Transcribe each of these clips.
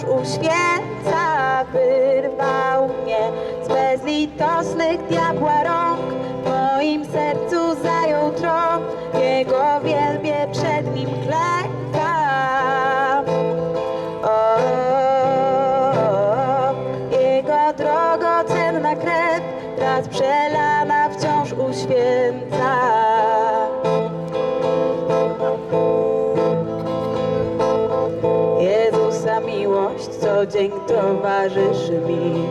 wciąż uświęca. Wyrwał mnie z bezlitosnych diabła rąk. W moim sercu zajął tron, Jego wielbię przed nim klękam. O, Jego drogocenna krew, raz przelana wciąż uświęca. Dzień towarzyszy mi.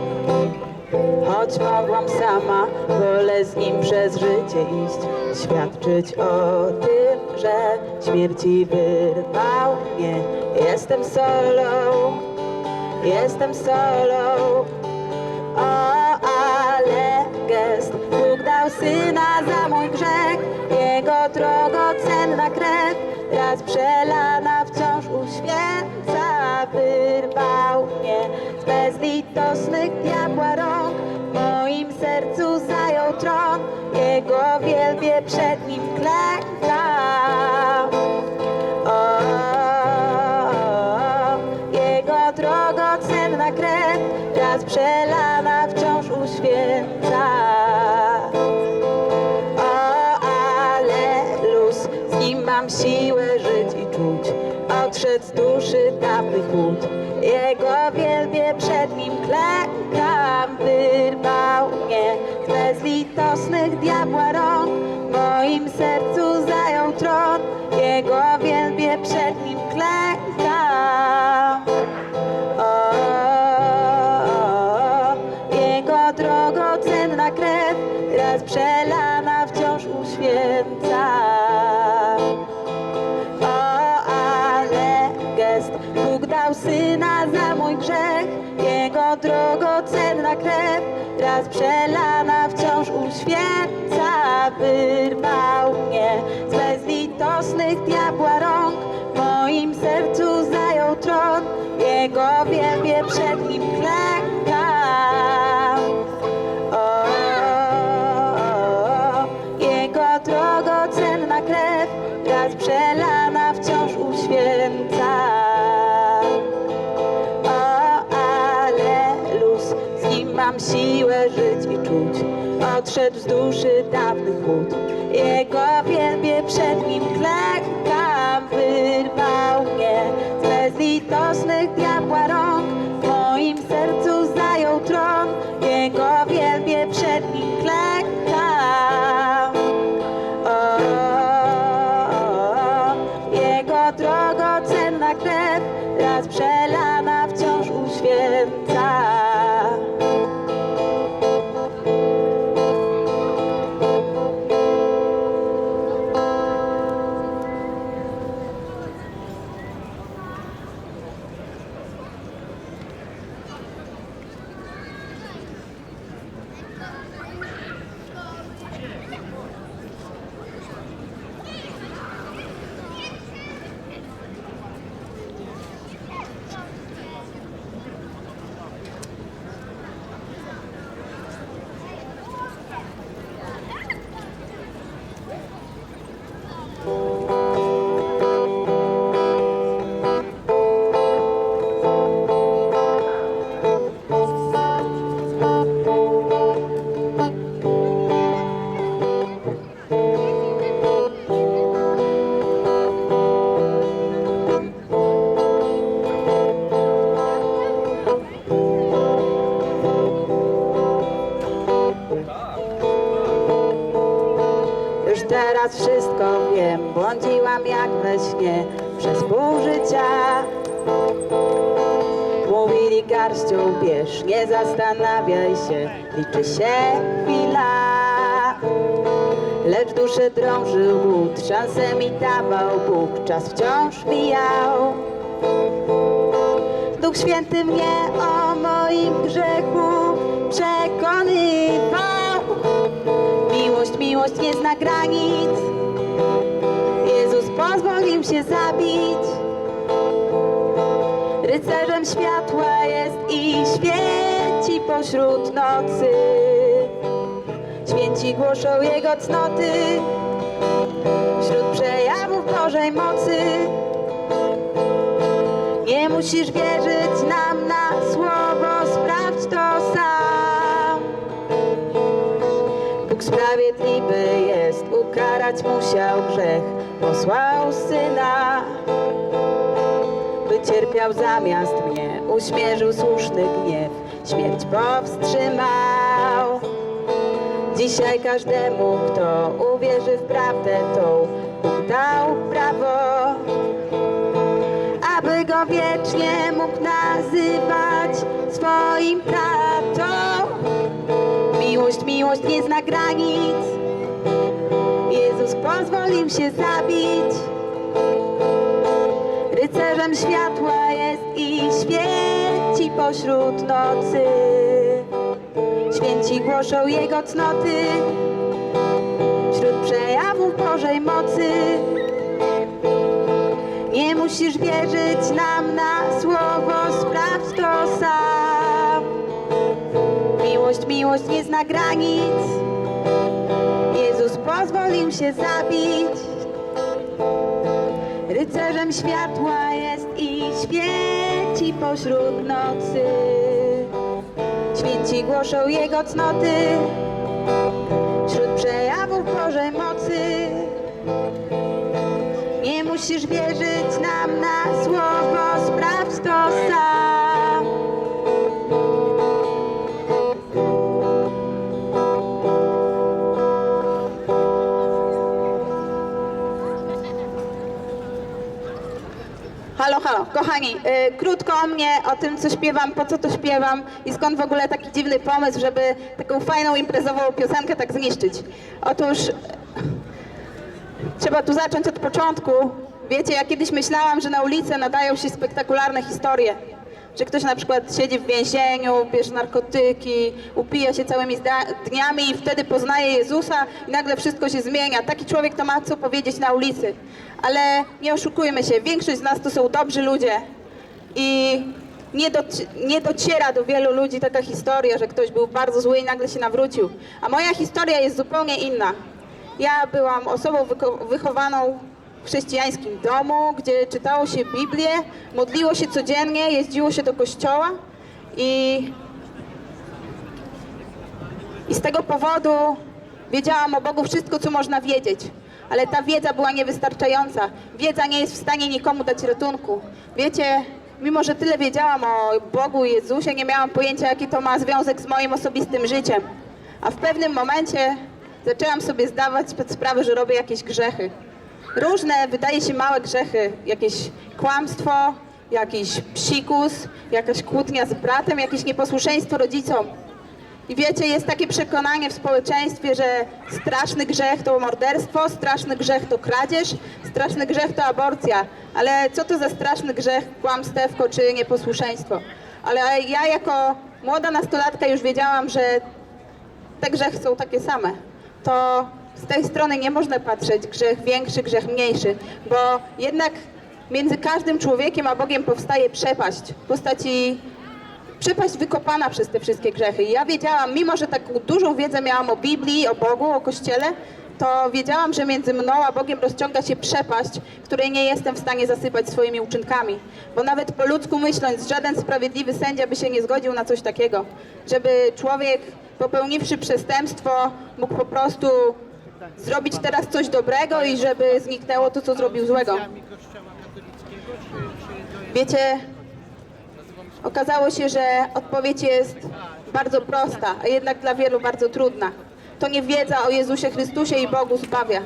Choć mogłam sama, wolę z nim przez życie iść, świadczyć o tym, że śmierci wyrwał mnie. Jestem solą, jestem solą. O, ale gest Bóg dał syna za mój grzech, jego drogocenna krew, raz przelana wciąż uświęca. Wyrwał mnie z bezlitosnych diabła rąk, w moim sercu zajął tron, jego wielbię przed nim bezlitosnych diabła rąk. W moim sercu zajął tron, jego wielbię przed nim klękam. O, jego drogocenna krew, raz przelana wciąż uświęca. O, ale gest Bóg dał syna za mój grzech, jego drogocenna krew, raz przelana uświęca. Wyrwał mnie z bezlitosnych diabła rąk, w moim sercu zajął tron, jego wielbię przed nim klękam. O, jego drogocenna krew, raz przelana wciąż uświęca. O, ale luz, z nim mam siłę żyć i czuć. Odszedł z duszy dawny chłód. Jego wielbię przed nim klękam. Wyrwał mnie z bezlitosnych diabła rąk. W moim sercu zajął tron. Jego wielbię przed nim klękam. O, jego drogocenna krew, raz przelana Już teraz wszystko wiem, błądziłam jak we śnie przez pół życia. Mówili garścią bierz, nie zastanawiaj się, liczy się chwila. Lecz duszę drążył głód, szansę mi dawał Bóg, czas wciąż mijał. Duch Święty mnie o moim grzechu przekonywał. Miłość, nie zna granic. Jezus pozwolił się zabić. Rycerzem światła jest i świeci pośród nocy. Święci głoszą Jego cnoty wśród przejawów Bożej mocy. Nie musisz wierzyć na Wydać musiał grzech, posłał syna, by cierpiał zamiast mnie, uśmierzył słuszny gniew, śmierć powstrzymał. Dzisiaj każdemu, kto uwierzy w prawdę tą, Bóg dał prawo, aby go wiecznie mógł nazywać swoim tatą. Miłość, miłość nie zna granic, Jezus pozwolił się zabić. Rycerzem światła jest i świeci pośród nocy. Święci głoszą Jego cnoty wśród przejawów Bożej mocy. Nie musisz wierzyć nam na słowo, sprawdź to sam. Miłość, miłość nie zna granic. Jezus pozwolił się zabić. Rycerzem światła jest i świeci pośród nocy. Święci głoszą Jego cnoty wśród przejawów Bożej mocy. Nie musisz wierzyć nam na słowo, Halo, halo, kochani, y, krótko o mnie, o tym, co śpiewam, po co to śpiewam i skąd w ogóle taki dziwny pomysł, żeby taką fajną imprezową piosenkę tak zniszczyć. Otóż trzeba tu zacząć od początku. Wiecie, ja kiedyś myślałam, że na ulicy nadają się spektakularne historie. Że ktoś na przykład siedzi w więzieniu, bierze narkotyki, upija się całymi dniami i wtedy poznaje Jezusa i nagle wszystko się zmienia. Taki człowiek to ma co powiedzieć na ulicy. Ale nie oszukujmy się, większość z nas to są dobrzy ludzie i nie, doci- nie dociera do wielu ludzi taka historia, że ktoś był bardzo zły i nagle się nawrócił. A moja historia jest zupełnie inna. Ja byłam osobą wychowaną chrześcijańskim domu, gdzie czytało się Biblię, modliło się codziennie, jeździło się do kościoła i, i z tego powodu wiedziałam o Bogu wszystko, co można wiedzieć. Ale ta wiedza była niewystarczająca. Wiedza nie jest w stanie nikomu dać ratunku. Wiecie, mimo że tyle wiedziałam o Bogu i Jezusie, nie miałam pojęcia, jaki to ma związek z moim osobistym życiem. A w pewnym momencie zaczęłam sobie zdawać sprawę, że robię jakieś grzechy. Różne, wydaje się, małe grzechy. Jakieś kłamstwo, jakiś psikus, jakaś kłótnia z bratem, jakieś nieposłuszeństwo rodzicom. I wiecie, jest takie przekonanie w społeczeństwie, że straszny grzech to morderstwo, straszny grzech to kradzież, straszny grzech to aborcja. Ale co to za straszny grzech, kłamstewko czy nieposłuszeństwo? Ale ja jako młoda nastolatka już wiedziałam, że te grzechy są takie same. To z tej strony nie można patrzeć grzech większy, grzech mniejszy, bo jednak między każdym człowiekiem a Bogiem powstaje przepaść w postaci przepaść wykopana przez te wszystkie grzechy. Ja wiedziałam, mimo że taką dużą wiedzę miałam o Biblii, o Bogu, o Kościele, to wiedziałam, że między mną a Bogiem rozciąga się przepaść, której nie jestem w stanie zasypać swoimi uczynkami. Bo nawet po ludzku myśląc, żaden sprawiedliwy sędzia by się nie zgodził na coś takiego. Żeby człowiek popełniwszy przestępstwo mógł po prostu zrobić teraz coś dobrego i żeby zniknęło to, co zrobił złego. Wiecie, Okazało się, że odpowiedź jest bardzo prosta, a jednak dla wielu bardzo trudna. To nie wiedza o Jezusie Chrystusie i Bogu zbawia.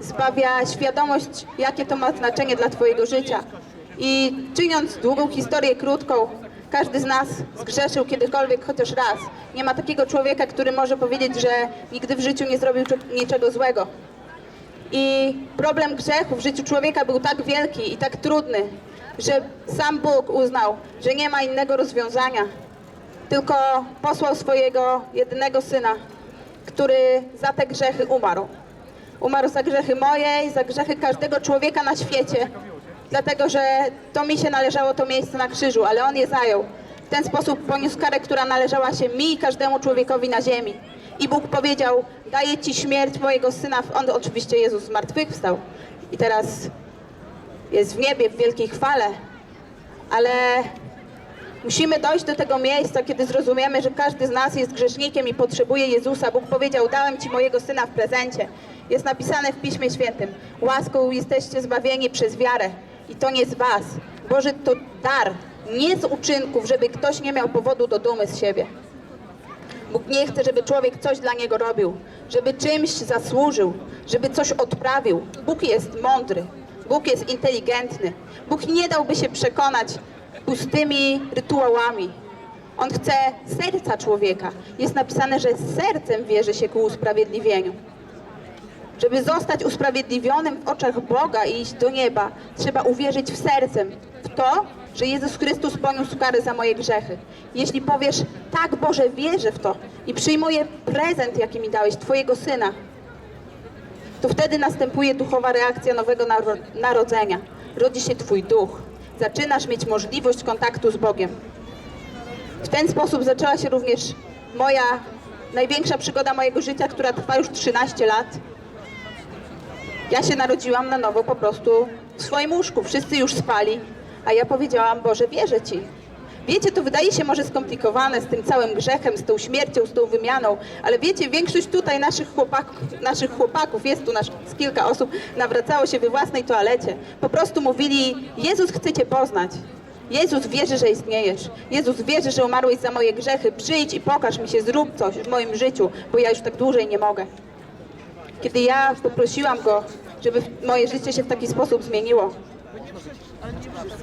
Zbawia świadomość, jakie to ma znaczenie dla Twojego życia. I czyniąc długą historię krótką, każdy z nas zgrzeszył kiedykolwiek chociaż raz. Nie ma takiego człowieka, który może powiedzieć, że nigdy w życiu nie zrobił cze- niczego złego. I problem grzechu w życiu człowieka był tak wielki i tak trudny, że sam Bóg uznał, że nie ma innego rozwiązania. Tylko posłał swojego jedynego syna, który za te grzechy umarł. Umarł za grzechy moje i za grzechy każdego człowieka na świecie, dlatego że to mi się należało to miejsce na krzyżu, ale on je zajął. W ten sposób poniósł karę, która należała się mi i każdemu człowiekowi na ziemi. I Bóg powiedział, daję ci śmierć mojego syna. On oczywiście Jezus zmartwychwstał. I teraz jest w niebie w wielkiej chwale, ale Musimy dojść do tego miejsca, kiedy zrozumiemy, że każdy z nas jest grzesznikiem i potrzebuje Jezusa. Bóg powiedział: Dałem ci mojego syna w prezencie. Jest napisane w Piśmie Świętym: Łaską jesteście zbawieni przez wiarę. I to nie z was. Boży to dar, nie z uczynków, żeby ktoś nie miał powodu do dumy z siebie. Bóg nie chce, żeby człowiek coś dla niego robił, żeby czymś zasłużył, żeby coś odprawił. Bóg jest mądry, Bóg jest inteligentny. Bóg nie dałby się przekonać pustymi rytuałami. On chce serca człowieka. Jest napisane, że sercem wierzy się ku usprawiedliwieniu. Żeby zostać usprawiedliwionym w oczach Boga i iść do nieba, trzeba uwierzyć w sercem w to, że Jezus Chrystus poniósł karę za moje grzechy. Jeśli powiesz, tak Boże, wierzę w to i przyjmuję prezent, jaki mi dałeś, Twojego Syna, to wtedy następuje duchowa reakcja nowego naro- narodzenia. Rodzi się Twój duch. Zaczynasz mieć możliwość kontaktu z Bogiem. W ten sposób zaczęła się również moja największa przygoda mojego życia, która trwa już 13 lat. Ja się narodziłam na nowo po prostu w swoim łóżku. Wszyscy już spali, a ja powiedziałam, Boże, wierzę Ci. Wiecie, to wydaje się może skomplikowane z tym całym grzechem, z tą śmiercią, z tą wymianą, ale wiecie, większość tutaj naszych chłopaków, naszych chłopaków jest tu nasz, kilka osób, nawracało się we własnej toalecie. Po prostu mówili, Jezus chce Cię poznać. Jezus wierzy, że istniejesz. Jezus wierzy, że umarłeś za moje grzechy. Przyjdź i pokaż mi się, zrób coś w moim życiu, bo ja już tak dłużej nie mogę. Kiedy ja poprosiłam Go, żeby moje życie się w taki sposób zmieniło,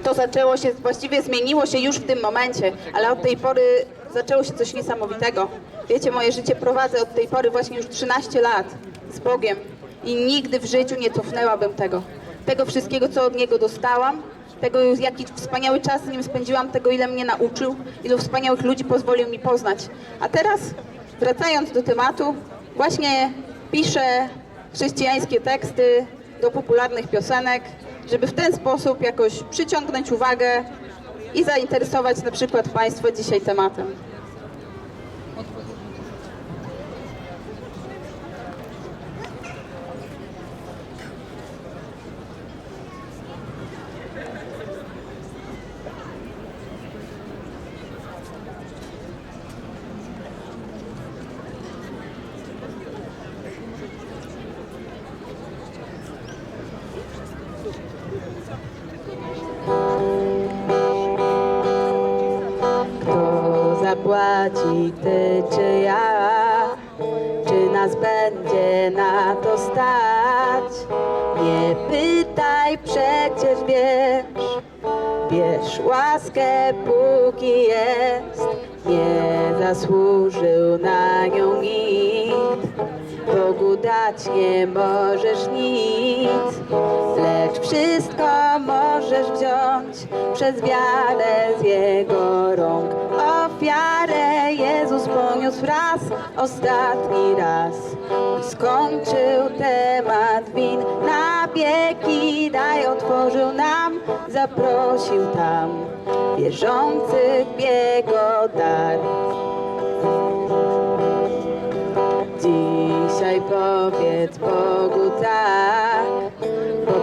to zaczęło się, właściwie zmieniło się już w tym momencie, ale od tej pory zaczęło się coś niesamowitego. Wiecie, moje życie prowadzę od tej pory właśnie już 13 lat z Bogiem i nigdy w życiu nie cofnęłabym tego. Tego wszystkiego, co od Niego dostałam, tego, jaki wspaniały czas z Nim spędziłam, tego, ile mnie nauczył, ilu wspaniałych ludzi pozwolił mi poznać. A teraz, wracając do tematu, właśnie piszę chrześcijańskie teksty do popularnych piosenek, żeby w ten sposób jakoś przyciągnąć uwagę i zainteresować na przykład Państwa dzisiaj tematem. Zapłaci, ty czy ja? Czy nas będzie na to stać? Nie pytaj, przecież wiesz, bierz łaskę póki jest. Nie zasłużył na nią nikt. Bogu dać nie możesz nic, lecz wszystko możesz wziąć przez wiarę z Jego rąk. Ofiarę Jezus poniósł raz, ostatni raz. Skończył temat win na wieki, daj otworzył nam, zaprosił tam wierzących w Jego dar. Dzisiaj powiedz Bogu tak,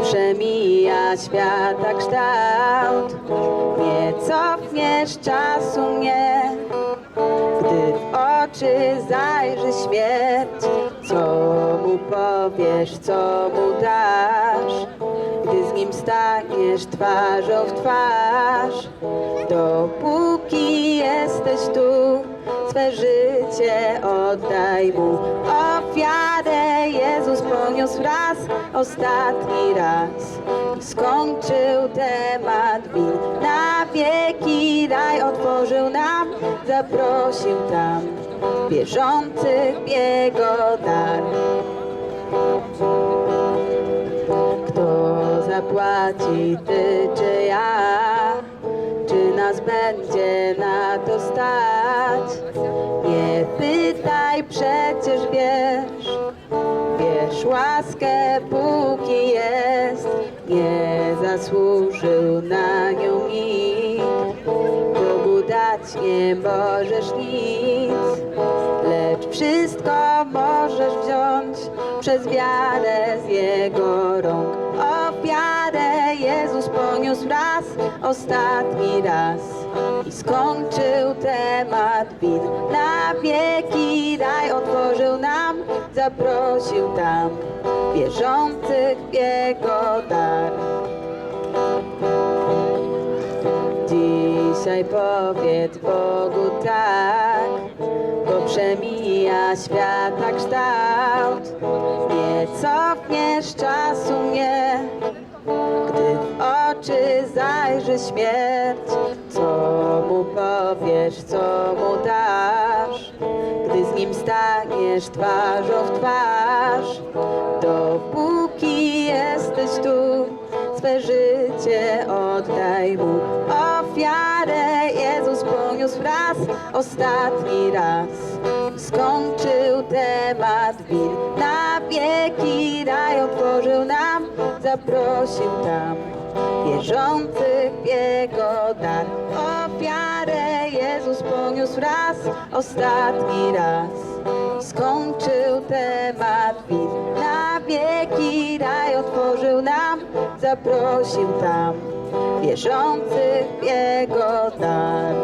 przemija świata kształt. Nie cofniesz czasu mnie, gdy w oczy zajrzy śmierć. Co mu powiesz, co mu dasz, gdy z nim staniesz twarzą w twarz. Dopóki jesteś tu, swe życie oddaj mu. Ofiarę Jezus poniósł raz, ostatni raz. Skończył temat win na wieki, raj otworzył nam, zaprosił tam wierzących Jego dar. Kto zapłaci, ty czy ja? Czy nas będzie na to stać? Nie pytaj, przecież wiesz, Bierz łaskę, póki jest, nie zasłużył na nią nikt. Bogu dać nie możesz nic, lecz wszystko możesz wziąć przez wiarę z Jego rąk. Raz, ostatni raz. i skończył temat win. Na wieki raj otworzył nam, zaprosił tam wierzących w Jego dar. Dzisiaj powiedz Bogu tak, bo przemija świata kształt. Nie cofniesz czasu w oczy zajrzy śmierć. Co mu powiesz, co mu dasz, gdy z nim staniesz twarzą w twarz. Dopóki jesteś tu, swe życie oddaj mu ofiarę. Jezus poniósł raz, ostatni raz. Skończył temat win, na wieki raj otworzył nam, zaprosił tam wierzących w Jego dar. Ofiarę Jezus poniósł raz, ostatni raz. Skończył temat win, na wieki raj otworzył nam, zaprosił tam wierzących w Jego dar.